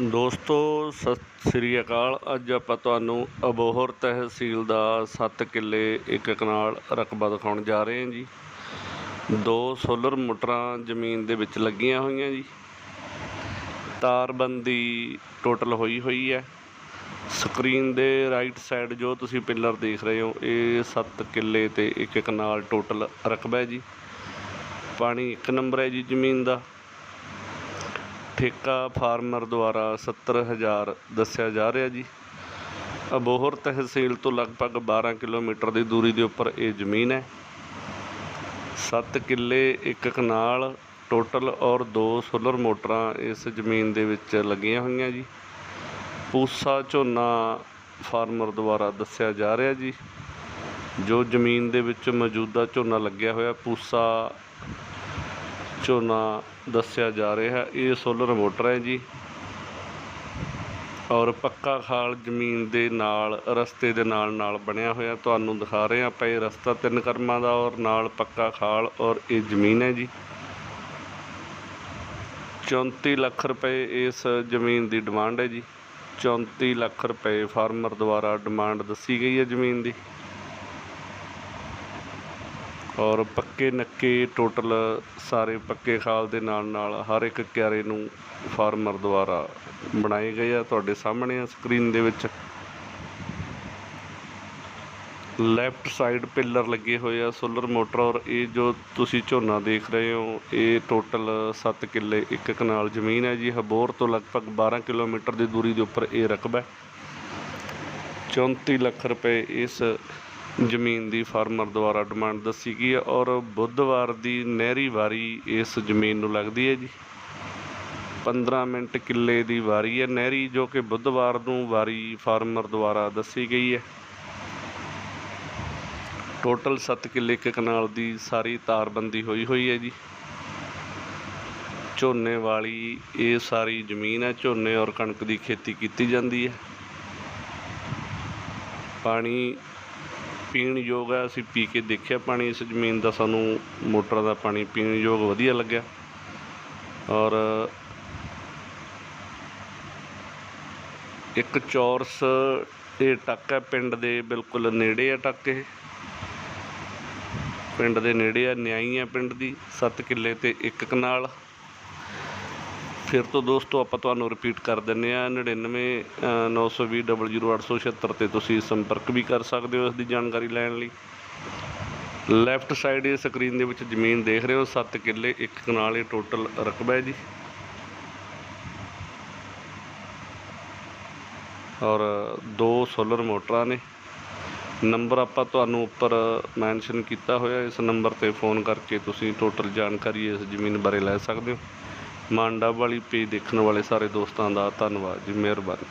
ਦੋਸਤੋ, ਸਤਿ ਸ੍ਰੀ ਅਕਾਲ। ਅੱਜ ਆਪਾਂ ਤੁਹਾਨੂੰ ਅਬੋਹਰ ਤਹਿਸੀਲ ਦਾ 7 ਕਿੱਲੇ ਇੱਕ ਕਨਾਲ ਰਕਬਾ ਦਿਖਾਉਣ ਜਾ ਰਹੇ ਹਾਂ ਜੀ। ਦੋ ਸੋਲਰ ਮੋਟਰਾਂ ਜ਼ਮੀਨ ਦੇ ਵਿੱਚ ਲੱਗੀਆਂ ਹੋਈਆਂ ਜੀ। ਤਾਰਬੰਦੀ ਟੋਟਲ ਹੋਈ ਹੋਈ ਹੈ। ਸਕਰੀਨ ਦੇ ਰਾਈਟ ਸਾਈਡ ਜੋ ਤੁਸੀਂ ਪਿੱਲਰ ਦੇਖ ਰਹੇ ਹੋ, ਇਹ 7 ਕਿੱਲੇ ਤੇ ਇੱਕ ਕਨਾਲ ਟੋਟਲ ਰਕਬਾ ਹੈ ਜੀ। ਪਾਣੀ ਇੱਕ ਨੰਬਰ ਹੈ ਜੀ ਜ਼ਮੀਨ ਦਾ। ਠੇਕਾ ਫਾਰਮਰ ਦੁਆਰਾ 70000 ਦੱਸਿਆ ਜਾ ਰਿਹਾ ਜੀ। ਅਬੋਹਰ ਤਹਿਸੀਲ ਤੋਂ ਲਗਭਗ 12 ਕਿਲੋਮੀਟਰ ਦੀ ਦੂਰੀ ਦੇ ਉੱਪਰ ਇਹ ਜ਼ਮੀਨ ਹੈ। 7 ਕਿੱਲੇ, ਇੱਕ ਕਨਾਲ, ਟੋਟਲ ਔਰ ਦੋ ਸੋਲਰ ਮੋਟਰਾਂ ਇਸ ਜ਼ਮੀਨ ਦੇ ਵਿੱਚ ਲੱਗੀਆਂ ਹੋਈਆਂ ਜੀ। ਪੂਸਾ ਝੋਨਾ ਫਾਰਮਰ ਦੁਆਰਾ ਦੱਸਿਆ ਜਾ ਰਿਹਾ ਜੀ। ਜੋ ਜ਼ਮੀਨ ਦੇ ਵਿੱਚ ਮੌਜੂਦਾ ਝੋਨਾ ਲੱਗਿਆ ਹੋਇਆ ਪੂਸਾ ਝੋਨਾ ਦੱਸਿਆ ਜਾ ਰਿਹਾ ਹੈ ਇਹ ਸੋਲਰ ਮੋਟਰ ਹੈ ਜੀ। ਔਰ ਪੱਕਾ ਖਾਲ ਜ਼ਮੀਨ ਦੇ ਨਾਲ, ਰਸਤੇ ਦੇ ਨਾਲ ਨਾਲ ਬਣਿਆ ਹੋਇਆ। ਤੁਹਾਨੂੰ ਦਿਖਾ ਰਹੇ ਹਾਂ ਆਪਾਂ ਇਹ ਰਸਤਾ ਤਿੰਨ ਕਰਮਾਂ ਦਾ ਔਰ ਨਾਲ ਪੱਕਾ ਖਾਲ ਔਰ ਇਹ ਜ਼ਮੀਨ ਹੈ ਜੀ। 34 ਲੱਖ ਰੁਪਏ ਇਸ ਜ਼ਮੀਨ ਦੀ ਡਿਮਾਂਡ ਹੈ ਜੀ। 34 ਲੱਖ ਰੁਪਏ ਫਾਰਮਰ ਦੁਆਰਾ ਡਿਮਾਂਡ ਦੱਸੀ ਗਈ ਹੈ ਜ਼ਮੀਨ ਦੀ। ਔਰ ਪੱਕੇ ਨੱਕੇ ਟੋਟਲ ਸਾਰੇ ਪੱਕੇ ਖਾਲ ਦੇ ਨਾਲ ਨਾਲ ਹਰ ਇੱਕ ਕਿਆਰੇ ਨੂੰ ਫਾਰਮਰ ਦੁਆਰਾ ਬਣਾਏ ਗਏ ਆ ਤੁਹਾਡੇ ਸਾਹਮਣੇ ਆ ਸਕਰੀਨ ਦੇ ਵਿੱਚ। ਲੈਫਟ ਸਾਈਡ ਪਿੱਲਰ ਲੱਗੇ ਹੋਏ ਆ ਸੋਲਰ ਮੋਟਰ ਔਰ ਇਹ ਜੋ ਤੁਸੀਂ ਝੋਨਾ ਦੇਖ ਰਹੇ ਹੋ, ਇਹ ਟੋਟਲ 7 ਕਿੱਲੇ, ਇੱਕ ਕਨਾਲ ਜ਼ਮੀਨ ਹੈ ਜੀ। ਹਬੋਰ ਤੋਂ ਲਗਭਗ 12 ਕਿਲੋਮੀਟਰ ਦੀ ਦੂਰੀ ਦੇ ਉੱਪਰ ਇਹ ਰਕਬਾ ਹੈ। 34 ਲੱਖ ਰੁਪਏ ਇਸ ਜ਼ਮੀਨ ਦੀ ਫਾਰਮਰ ਦੁਆਰਾ ਡਿਮਾਂਡ ਦੱਸੀ ਗਈ ਹੈ ਔਰ ਬੁੱਧਵਾਰ ਦੀ ਨਹਿਰੀ ਵਾਰੀ ਇਸ ਜ਼ਮੀਨ ਨੂੰ ਲੱਗਦੀ ਹੈ ਜੀ। 15 ਮਿੰਟ ਕਿੱਲੇ ਦੀ ਵਾਰੀ ਹੈ। ਨਹਿਰੀ ਜੋ ਕਿ ਬੁੱਧਵਾਰ ਨੂੰ ਵਾਰੀ ਫਾਰਮਰ ਦੁਆਰਾ ਦੱਸੀ ਗਈ ਹੈ। ਟੋਟਲ 7 ਕਿੱਲੇ ਇੱਕ ਕਨਾਲ ਦੀ ਸਾਰੀ ਤਾਰਬੰਦੀ ਹੋਈ ਹੋਈ ਹੈ ਜੀ। ਝੋਨੇ ਵਾਲੀ ਇਹ ਸਾਰੀ ਜ਼ਮੀਨ ਹੈ। ਝੋਨੇ ਔਰ ਕਣਕ ਦੀ ਖੇਤੀ ਕੀਤੀ ਜਾਂਦੀ ਹੈ। ਪਾਣੀ ਪੀਣ ਯੋਗ ਹੈ, ਅਸੀਂ ਪੀ ਕੇ ਦੇਖਿਆ ਪਾਣੀ ਇਸ ਜ਼ਮੀਨ ਦਾ, ਸਾਨੂੰ ਮੋਟਰਾਂ ਦਾ ਪਾਣੀ ਪੀਣ ਯੋਗ ਵਧੀਆ ਲੱਗਿਆ। ਔਰ ਇੱਕ ਚੌਰਸ ਇਹ ਟੱਕ ਹੈ, ਪਿੰਡ ਦੇ ਬਿਲਕੁਲ ਨੇੜੇ ਹੈ ਟੱਕ ਇਹ। ਪਿੰਡ ਦੇ ਨੇੜੇ ਆ ਨਿਆਈ ਹੈ ਪਿੰਡ ਦੀ 7 ਕਿੱਲੇ ਤੇ ਇੱਕ ਕਨਾਲ। ਫਿਰ ਤੋਂ ਦੋਸਤੋ ਆਪਾਂ ਤੁਹਾਨੂੰ ਰਿਪੀਟ ਕਰ ਦਿੰਨੇ ਆ 99 920 00876 ਤੇ ਤੁਸੀਂ ਸੰਪਰਕ ਵੀ ਕਰ ਸਕਦੇ ਹੋ ਇਸ ਦੀ ਜਾਣਕਾਰੀ ਲੈਣ ਲਈ। ਲੈਫਟ ਸਾਈਡ ਇਹ ਸਕਰੀਨ ਦੇ ਵਿੱਚ ਜ਼ਮੀਨ ਦੇਖ ਰਹੇ ਹੋ 7 ਕਿੱਲੇ, ਇੱਕ ਕਨਾਲ ਇਹ ਟੋਟਲ ਰਕਬਾ ਹੈ ਜੀ। ਔਰ ਦੋ ਸੋਲਰ ਮੋਟਰਾਂ ਨੇ। ਨੰਬਰ ਆਪਾਂ ਤੁਹਾਨੂੰ ਉੱਪਰ ਮੈਂਸ਼ਨ ਕੀਤਾ ਹੋਇਆ, ਇਸ ਨੰਬਰ ਤੇ ਫੋਨ ਕਰਕੇ ਤੁਸੀਂ ਟੋਟਲ ਜਾਣਕਾਰੀ ਇਸ ਜ਼ਮੀਨ ਬਾਰੇ ਲੈ ਸਕਦੇ ਹੋ। ਮਾਂਡਾ ਵਾਲੀ ਪੇਜ ਦੇਖਣ ਵਾਲੇ ਸਾਰੇ ਦੋਸਤਾਂ ਦਾ ਧੰਨਵਾਦ ਜੀ ਮਿਹਰਬਾਨੀ।